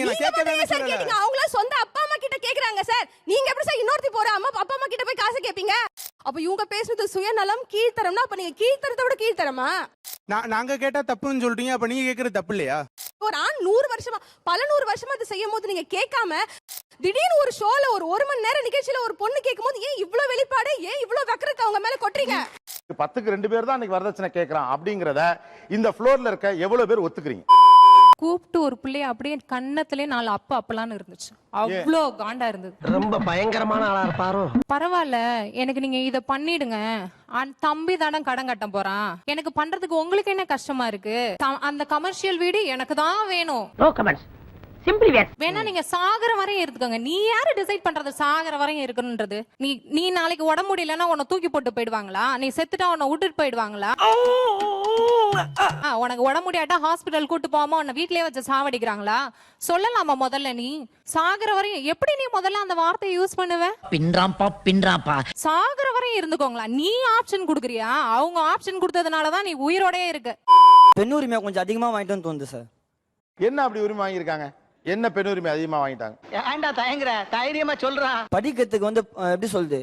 அவங்கள சொந்த அப்பா அம்மா கிட்ட கேக்குறாங்க சார் நீங்க எப்படி சார் இன்னொருத்தி போற? அம்மா அப்பா அம்மா கிட்ட போய் காசு கேப்பீங்க? அப்ப இவங்க பேசுனது சுயநலம் கீழ்த்தரம்னா அப்ப நீங்க கீழ்த்தரத்தை விட கீழ்த்தரமா? நான் நாங்க கேட்டா தப்புன்னு சொல்றீங்க அப்ப நீங்க கேக்குறது தப்பு இல்லையா? ஒரு ஆண் நூறு வருஷமா பல நூறு வருஷமா அதை செய்யும் போது நீங்க கேட்காம திடீர்னு ஒரு ஷோல ஒரு ஒரு மணி நேரம் நிகழ்ச்சியில ஒரு பொண்ணு கேட்கும் போது ஏன் இவ்ளோ வெளிப்பாடு ஏன் இவ்ளோ வக்கரத்தை அவங்க மேல கொட்டுறீங்க? பத்துக்கு ரெண்டு பேர் தான் இன்னைக்கு வரதட்சணை கேட்கறான் அப்படிங்கறத இந்த ஃப்ளோர்ல இருக்க எவ்வளவு பேர் ஒத்துக்கிறீங்க? கூப்பிட்டு ஒரு பிள்ளைய அப்படியே கண்ணத்திலே நாலு அப்ப அப்பலான்னு இருந்துச்சு. அவ்வளோ காண்டா இருந்தது. ரொம்ப பயங்கரமான ஆளா இருப்பாரோ? பரவாயில்ல. எனக்கு நீங்க இத பண்ணிடுங்க. அன் தம்பி தானே கடன் கட்ட போறான். எனக்கு பண்றதுக்கு உங்களுக்கு என்ன கஷ்டமா இருக்கு? அந்த கமர்ஷியல் வீடு எனக்கு தான் வேணும். நோ கமெண்ட்ஸ் சிம்பிளி வேர் வேணா நீங்க சாகர வரையும் இருந்துக்கோங்க. நீ யாரு டிசைட் பண்றது? சாகர வரையும் இருக்கணும்ன்றது. நீ நீ நாளைக்கு உடம்பு முடியலன்னா உன்னை தூக்கி போட்டு போயிடுவாங்களா? நீ செத்துட்டா உன்னை விட்டுட்டு போயிடுவாங்களா? ஆ, உனக்கு உடம்பு முடியாட்டா ஹாஸ்பிட்டல் கூட்டு போகாம உன்னை வீட்லயே வச்சு சாவடிக்கிறாங்களா? சொல்லலாமா முதல்ல நீ? சாகர வரையும் எப்படி நீ முதல்ல அந்த வார்த்தையை யூஸ் பண்ணுவ? பின்றாம்பா பின்றாம்பா சாகர வரையும் இருந்துக்கோங்களா. நீ ஆப்ஷன் குடுக்குறியா? அவங்க ஆப்ஷன் கொடுத்ததுனாலதான் நீ உயிரோடயே இருக்க. பெண் உரிமையை கொஞ்சம் அதிகமாக வாங்கிட்டு வந்து தோணுது சார் என்ன அப்படி உரிமை வாங்கியிருக்காங்க? என்ன பெண் உரிமை அதிகமா வாங்கிட்டாங்க? ஏன்டா தயங்குற? தைரியமா சொல்றான் படிக்கிறதுக்கு வந்து எப்படி சொல்லுது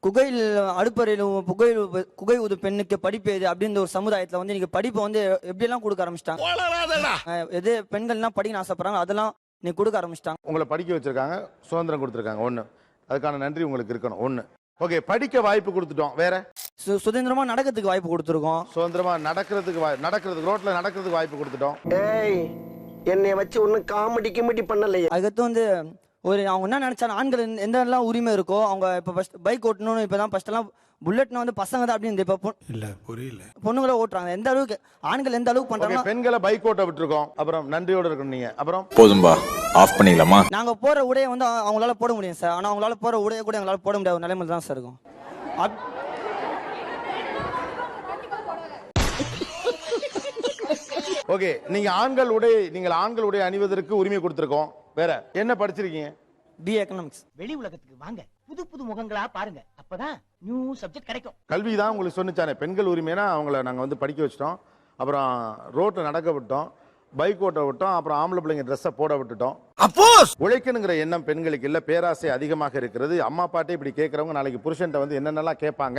குகையில் அடுப்பறையில் புகை குகை ஊது பெண்ணுக்கு படிப்பு எது அப்படின்ற ஒரு சமுதாயத்தில் வந்து இன்னைக்கு படிப்பை வந்து எப்படியெல்லாம் கொடுக்க ஆரம்பிச்சிட்டாங்க? எது பெண்கள்லாம் படிக்கணும் ஆசைப்படுறாங்க அதெல்லாம் நீ கொடுக்க ஆரம்பிச்சிட்டாங்க. உங்களை படிக்க வச்சிருக்காங்க சுதந்திரம் கொடுத்துருக்காங்க ஒண்ணு. அதுக்கான நன்றி உங்களுக்கு இருக்கணும் ஒண்ணு. ஓகே படிக்க வாய்ப்பு கொடுத்துட்டோம் வேற? சு சுதந்திரமா நடக்கிறதுக்கு வாய்ப்பு கொடுத்துருக்கோம். சுதந்திரமா நடக்கிறதுக்கு வாய்- நடக்கிறதுக்கு ரோட்ல நடக்கிறதுக்கு வாய்ப்பு கொடுத்துட்டோம். ஏய் என்னைய வச்சு ஒன்னும் காமெடி கிமெடி பண்ணலையே. அதுக்கடுத்து வந்து ஒரு அவங்க என்ன நினைச்சாங்க? ஆண்கள் எந்த- எந்த எல்லாம் உரிமை இருக்கோ அவங்க இப்போ ஃபர்ஸ்ட் பைக் ஓட்டணும்னு இப்போ தான் ஃபர்ஸ்ட் எல்லாம் புல்லட்னா வந்து பசங்க தான் அப்படின்னு இப்போ இல்ல புரியல. பொண்ணுங்கள ஓட்டுறாங்க. எந்த அளவுக்கு ஆண்கள் எந்த அளவுக்கு ஓகே பண்றாங்கன்னா பெண்களை பைக் ஓட்ட விட்டுருக்கோம். அப்புறம் நன்றியோட இருக்கணும் நீங்க. அப்புறம் போதும்பா ஆஃப் பண்ணிடலாமா? நாங்க போற உடையை வந்து அவ- அவங்களால போட முடியும் சார். ஆனா அவங்களால போற உடையை கூட எங்களால போட முடியாத நிலைமையில தான் சார் இருக்கும். ஓகே நீங்க ஆண்கள் உடை நீங்கள் ஆண்கள் உடை அணிவதற்கு உரிமை கொடுத்துருக்கோம். வேற என்ன படிச்சிருக்கீங்க? பி எக்கனாமிக்ஸ் வெளி உலகத்துக்கு வாங்க. புது புது முகங்களா பாருங்க. அப்பதான் நியூ சப்ஜெக்ட் கிடைக்கும். கல்வி தான் உங்களுக்கு சொன்னிச்சானே. பெண்கள் உரிமைனா அவங்கள நாங்கள் வந்து படிக்க வச்சிட்டோம். அப்புறம் ரோட்டில் நடக்க விட்டோம். பைக் ஓட்ட விட்டோம் அப்புறம் ஆம்பளை பிள்ளைங்க ட்ரெஸ்ஸை போட விட்டுட்டோம். உழைக்கணுங்கிற எண்ணம் பெண்களுக்கு இல்ல பேராசை அதிகமாக இருக்கிறது. அம்மா பாட்டே இப்படி கேட்கறவங்க நாளைக்கு புருஷன்ட்ட வந்து என்னென்னலாம் கேட்பாங்க.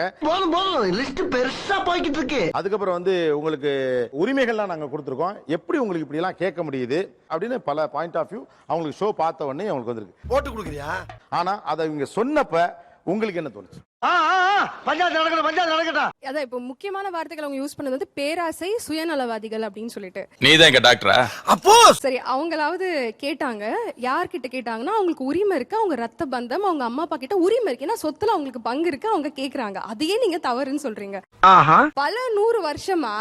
அதுக்கப்புறம் வந்து உங்களுக்கு உரிமைகள்லாம் நாங்கள் கொடுத்துருக்கோம். எப்படி உங்களுக்கு இப்படிலாம் கேட்க முடியுது அப்படின்னு பல பாயிண்ட் ஆஃப் வியூ அவங்களுக்கு ஷோ பார்த்த உடனே அவங்களுக்கு வந்திருக்கு. போட்டு கொடுக்குறியா? ஆனா அதை இவங்க சொன்னப்ப உங்களுக்கு என்ன தோணுச்சு? பஞ்சாயத்து நடக்கட்டும் பஞ்சாயத்து நடக்கட்டும். அதான் இப்போ முக்கியமான வார்த்தைகள் அவங்க யூஸ் பண்ணது வந்து பேராசை சுயநலவாதிகள் அப்படின்னு சொல்லிட்டு. நீ தான் எங்க டாக்டரா அப்போ! சரி அவங்களாவது கேட்டாங்க. யார்கிட்ட கேட்டாங்கன்னா அவங்களுக்கு உரிமை இருக்கு அவங்க ரத்த பந்தம் அவங்க அம்மா அப்பா கிட்ட உரிமை இருக்கு. ஏன்னா சொத்துல அவங்களுக்கு பங்கு இருக்கு அவங்க கேக்குறாங்க. அதையே நீங்க தவறுன்னு சொல்றீங்க. ஆஹா. பல நூறு வருஷமா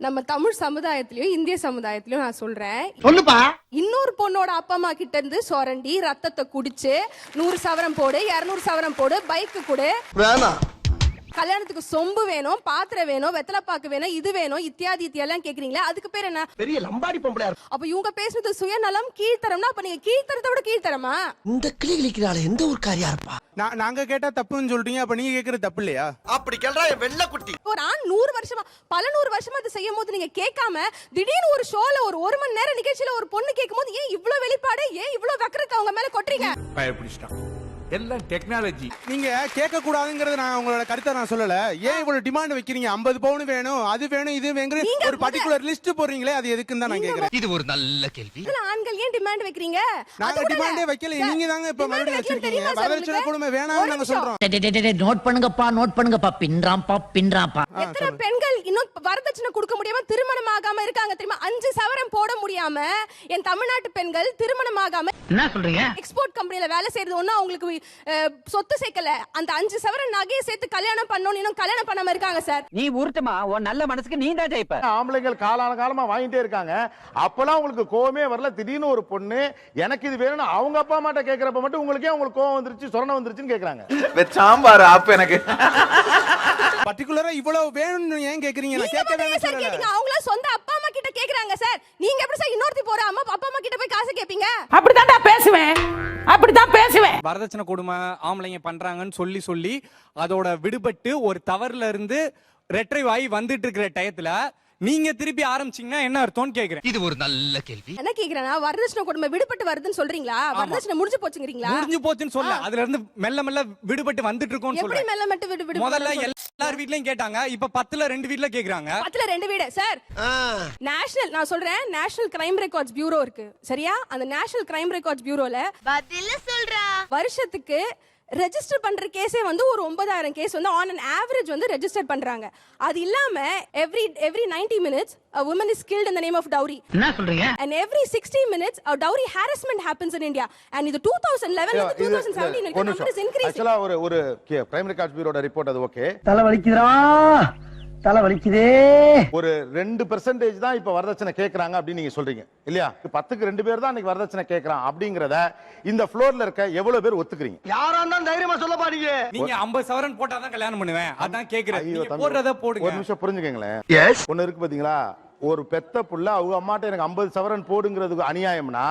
நம்ம தமிழ் சமுதாயத்திலயும் இந்திய சமுதாயத்திலயும் நான் சொல்றேன். சொல்லுப்பா. இன்னொரு பொண்ணோட அப்பா அம்மா கிட்ட இருந்து சொரண்டி ரத்தத்தை குடிச்சு நூறு சவரம் போடு இருநூறு சவரம் போடு பைக்கு கொடு. வேணாம். கல்யாணத்துக்கு சொம்பு வேணும் பாத்திரம் வேணும் வெத்தலைப்பாக்கு வேணும் இது வேணும் இத்தியாதி இத்தியெல்லாம் கேக்குறீங்களா? அதுக்கு பேர் என்ன? பெரிய லம்பாடி பொம்பளையா இருக்கு அப்ப இவங்க பேசுனது சுயநலம் கீழ்த்தரம்னா அப்ப நீங்க கீழ்த்தரத்தை விட கீழ்த்தரமா? இந்த கிளி கிளிக்கிறாள் எந்த ஒரு காரியா இருப்பா நான் நாங்க கேட்டா தப்புன்னு சொல்றீங்க அப்ப நீங்க கேக்குறது தப்பு இல்லையா? அப்படி கேள்றா வெள்ள குட்டி. ஒரு ஆண் நூறு வருஷமா பல நூறு வருஷமா அதை செய்யும் போது நீங்க கேட்காம திடீர்னு ஒரு ஷோல ஒரு ஒரு மணி நேரம் நிகழ்ச்சியில ஒரு பொண்ணு கேட்கும் போது ஏன் இவ்ளோ வெளிப்பாடு? ஏன் இவ்ளோ வக்கரத்தை அவங்க மேல கொட்டுறீங்க? பயப்பிடிச்சிட்டான். எல்லாம் டெக்னாலஜி நீங்க கேட்க கூடாதுங்கிறது நான் உங்களோட கருத்தை நான் சொல்லல. ஏன் இவ்வளவு டிமாண்ட் வைக்கிறீங்க? 50 பவுன் வேணும் அது வேணும் இது வேணும் நீங்க ஒரு பர்டிகுலர் லிஸ்ட் போடுறீங்களே அது எதுக்குன்னு தான் நான் கேக்குறேன் இது ஒரு நல்ல கேள்வி. இதுல ஆண்கள் ஏன் டிமாண்ட் வைக்கிறீங்க? நாங்க டிமாண்டே. வைக்கல நீங்க தாங்க இப்ப மறுபடியும் வச்சிருக்கீங்க. வரதட்சணை? கொடுமை வேணாம்னு நாங்க. சொல்றோம். நோட் பண்ணுங்கப்பா நோட் பண்ணுங்கப்பா. பின்றாம்பா பின்றாம்பா எத்தனை பெண்கள் இன்னும் வரதட்சணை கொடுக்க முடியாம திருமணம் ஆகாம இருக்காங்க தெரியுமா? அஞ்சு சவரம் போட முடியாம என் தமிழ்நாட்டு பெண்கள் திருமணம் ஆகாம என்ன சொல்றீங்க? எக்ஸ்போர்ட் கம்பெனில வேலை செய்யறது ஒண்ணும் அவங்களுக்கு சொத்து சேர்க்கல. அந்த அஞ்சு சவரன் நகையை சேர்த்து கல்யாணம் பண்ணணும் இன்னும் கல்யாணம் பண்ணாம இருக்காங்க சார். நீ உருட்டுமா? உன் நல்ல மனசுக்கு நீ தான் ஜெயிப்ப. ஆம்பளைங்கள் காலான காலமா வாங்கிட்டே இருக்காங்க? அப்பெல்லாம் உங்களுக்கு கோவமே வரல. திடீர்னு ஒரு பொண்ணு எனக்கு இது வேணும்னு அவங்க அப்பா அம்மாட்ட கேக்குறப்ப மட்டும் உங்களுக்கே உங்களுக்கு கோவம் வந்துருச்சு சொரணை வந்துருச்சுன்னு கேக்குறாங்க. சாம்பார் அப்ப எனக்கு. பர்டிகுலரா இவ்வளவு வேணும்னு ஏன் கேக்குறீங்க? நான் கேட்க வேணாம் சார் அவங்கள சொந்த அப்பா அம்மா கிட்ட கேக்குறாங்க சார். நீங்க எப்படி சார் இன்னொருத்தி போற? அம்மா அப்பா அம்மா கிட்ட போய் காசு கேப்பீங்க? அப்படித்தான்டா பேசுவேன் அப்படித்தான் பேசுவேன். வரதட்சணை கொடுமை ஆம்பளைங்க பண்றாங்கன்னு சொல்லி சொல்லி அதோட விடுபட்டு ஒரு தவறுல இருந்து ரெட்ரைவ் ஆகி வந்துட்டு இருக்கிற டயத்துல நீங்க திருப்பி ஆரம்பிச்சீங்கன்னா என்ன அர்த்தம்னு கேக்குறேன். இது ஒரு நல்ல கேள்வி. என்ன கேக்குறேன்னா வரதட்சணை கொடுமை விடுபட்டு வருதுன்னு சொல்றீங்களா? வரதட்சணை முடிஞ்சு போச்சுங்கிறீங்களா? முடிஞ்சு போச்சுன்னு சொல்ல அதுல இருந்து மெல்ல மெல்ல விடுபட்டு வந்துட்டு இருக்கோம்னு எப்படி சொல்றேன். மெல்ல மட்டும் விடு விடு முதல்ல எல்லார் வீட்லயும் கேட்டாங்க. இப்ப பத்துல ரெண்டு வீட்ல கேக்குறாங்க. பத்துல ரெண்டு வீடு. சார் நேஷனல் நான் சொல்றேன் நேஷனல் கிரைம் ரெக்கார்ட்ஸ் பியூரோ இருக்கு. சரியா? அந்த நேஷனல் கிரைம் ரெக்கார்ட்ஸ் பியூரோல பதில சொல்றா. வருஷத்துக்கு ரெஜிஸ்டர் பண்ற கேஸே வந்து ஒரு ஒன்பதாயிரம் கேஸ் வந்து ஆன் அன் ஆவரேஜ் வந்து ரெஜிஸ்டர் பண்றாங்க. அது இல்லாம every every 90 minutes a woman is killed in the name of dowry. என்ன சொல்றீங்க? And every 60 minutes a dowry harassment happens in india. And இது 2011 ல இருந்து 2017 ஒரு வரைக்கும் number is நிமிஷம் increasing. ஆக்சுவலா ஒரு ஒரு பிரைம் ரெக்கார்ட்ஸ் பியூரோட ரிப்போர்ட் அது ஓகே தலை வலிக்குதுடா. தலை வலிக்குதே ஒரு ரெண்டு பெர்சன்டேஜ் தான் இப்ப வரதட்சணை கேக்குறாங்க அப்படின்னு நீங்க சொல்றீங்க. இல்லையா? பத்துக்கு ரெண்டு பேர் தான் இன்னைக்கு வரதட்சணை கேக்குறான் அப்படிங்கறத இந்த ஃப்ளோர்ல இருக்க எவ்வளவு பேர் ஒத்துக்கிறீங்க? யாரா இருந்தாலும் தைரியமா சொல்ல பாருங்க நீங்க 50 சவரன் போட்டாதான் கல்யாணம் பண்ணுவேன். அதான் கேக்குறேன். தம்பி, போடுறத ஒரு போடுங்க நிமிஷம் புரிஞ்சுக்கங்களேன். எஸ் ஒண்ணு இருக்கு பாத்தீங்களா? ஒரு பெத்த புள்ள அவங்க அம்மாட்ட எனக்கு 50 சவரன் போடுங்கிறதுக்கு அநியாயம்னா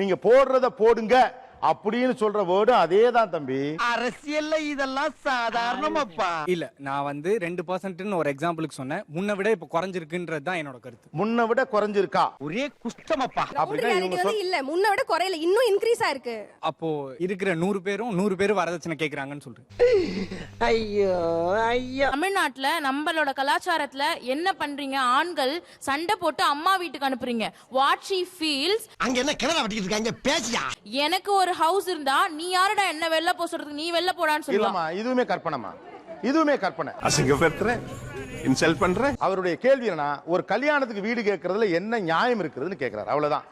நீங்க போடுறத போடுங்க. அப்படின்னு சொல்ற வேர்டு அதே தான் தம்பி. அரசியல்ல இதெல்லாம் சாதாரணமாப்பா. இல்ல நான் வந்து ரெண்டு பர்சன்ட்னு ஒரு எக்ஸாம்பிளுக்கு சொன்னேன். முன்ன விட இப்ப குறைஞ்சிருக்குன்றது தான் என்னோட கருத்து. முன்ன விட குறைஞ்சிருக்கா? ஒரே குஷ்டமப்பா. இவங்க வந்து இல்ல. முன்ன விட குறையல. இன்னும் இன்க்ரீஸ் ஆயிருக்கு. அப்போ இருக்கிற நூறு பேரும் நூறு பேரும் வரதட்சணை கேக்குறாங்கன்னு சொல்றேன். ஐயோ ஐயோ. தமிழ்நாட்டுல நம்மளோட கலாச்சாரத்துல என்ன பண்றீங்க? ஆண்கள் சண்டை போட்டு அம்மா வீட்டுக்கு அனுப்புறீங்க. வாட் ஷீ ஃபீல்ஸ் அங்க என்ன கிணறு வெட்டிக்கிட்டு இருக்காங்க? பேசியா எனக்கு ஒரு ஹவுஸ் இருந்தா நீ யாருடா என்ன வெளில போக சொல்றதுக்கு? நீ வெளில போடான்னு சொல்லுவா. இல்லம்மா இதுவுமே கற்பனைமா இதுவுமே கற்பனை. அசிங்கப்படுத்துற இன்சல்ட் பண்ற. அவருடைய கேள்வி என்னன்னா ஒரு கல்யாணத்துக்கு வீடு கேட்கறதுல என்ன நியாயம் இருக்குதுன்னு கேக்குறாரு அவ்வளவுதான்.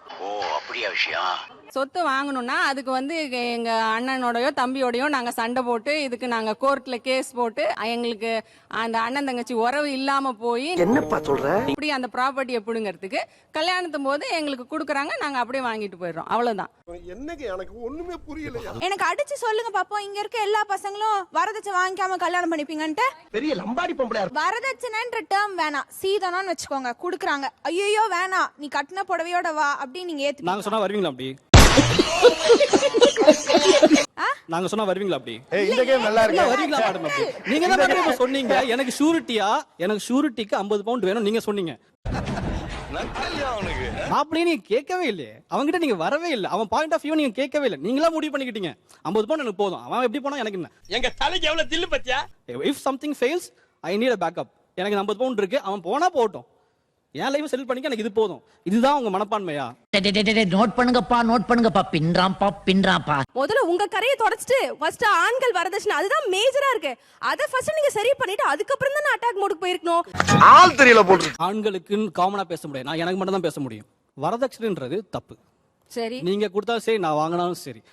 சொத்து வாங்கணும்னா அதுக்கு வந்து எங்க- அண்ணனோடயோ தம்பியோடயோ நாங்க சண்டை போட்டு இதுக்கு நாங்க கோர்ட்ல கேஸ் போட்டு எங்களுக்கு அந்த அண்ணன் தங்கச்சி உறவு இல்லாம போய் என்னப்பா சொல்ற? இப்படி அந்த ப்ராப்பர்ட்டியை பிடுங்கிறதுக்கு கல்யாணத்தும் போது எங்களுக்கு கொடுக்குறாங்க நாங்க அப்படியே வாங்கிட்டு போயிடுறோம். அவ்வளவுதான். என்னங்க எனக்கு ஒண்ணுமே புரியலையா? எனக்கு அடிச்சு சொல்லுங்க பாப்போம். இங்க இருக்க எல்லா பசங்களும் வரதட்சணை வாங்கிக்காம கல்யாணம் பண்ணிப்பீங்கன்ட்டு? பெரிய லம்பாடி பொம்பளையா இருக்கு. வரதட்சணைன்ற டேர்ம் வேணாம். சீதனம்னு வச்சுக்கோங்க. குடுக்குறாங்க. ஐயோ வேணாம். நீ கட்டின புடவையோட வா அப்படின்னு நீங்க ஏத்து நாங்க சொன்னா வருவீங்களா அப்படி? நாங்க சொன்னா வருவீங்களா அப்படி? ஏய் இந்த கேம் நல்லா இருக்கு. வருவீங்களா? மேடம் அப்படி நீங்க தான் மேடம் இப்ப சொன்னீங்க. எனக்கு ஷூரிட்டியா எனக்கு ஷூரிட்டிக்கு 50 பவுண்ட் வேணும். நீங்க சொன்னீங்க. மாப்பிள்ளையே நீங்க கேட்கவே இல்லையே. அவன்கிட்ட நீங்க வரவே இல்லை. அவன் பாயிண்ட் ஆஃப் வியூ நீங்க கேட்கவே இல்லை. நீங்களா முடிவு பண்ணிக்கிட்டீங்க. 50 பவுண்ட் எனக்கு போதும். அவன் எப்படி போனா எனக்கு என்ன? எங்க தலைக்கு எவ்வளவு தில்லு பத்தியா? If something fails I need a backup எனக்கு 50 பவுண்ட் இருக்கு. அவன் போனா போகட்டும் என் லைஃப் செட்டில் பண்ணிக்க எனக்கு இது போதும். இதுதான் உங்க மனப்பான்மையா? நோட் பண்ணுங்கப்பா நோட் பண்ணுங்கப்பா. பின்றாம்பா பின்றாம்பா முதல்ல உங்க கரையை தொடச்சிட்டு ஃபர்ஸ்ட் ஆண்கள் வரதட்சணை அதுதான் மேஜரா இருக்கு. அத ஃபர்ஸ்ட் நீங்க சரி பண்ணிட்டு அதுக்கப்புறம் தான் அட்டாக் மோடுக்கு போயிருக்கணும்? ஆள் தெரியல போட்டு. ஆண்களுக்குன்னு காமனா பேச முடியாது. நான் எனக்கு மட்டும் தான் பேச முடியும். வரதட்சணைன்றது தப்பு. சரி. நீங்க கொடுத்தாலும் சரி நான் வாங்கினாலும் சரி.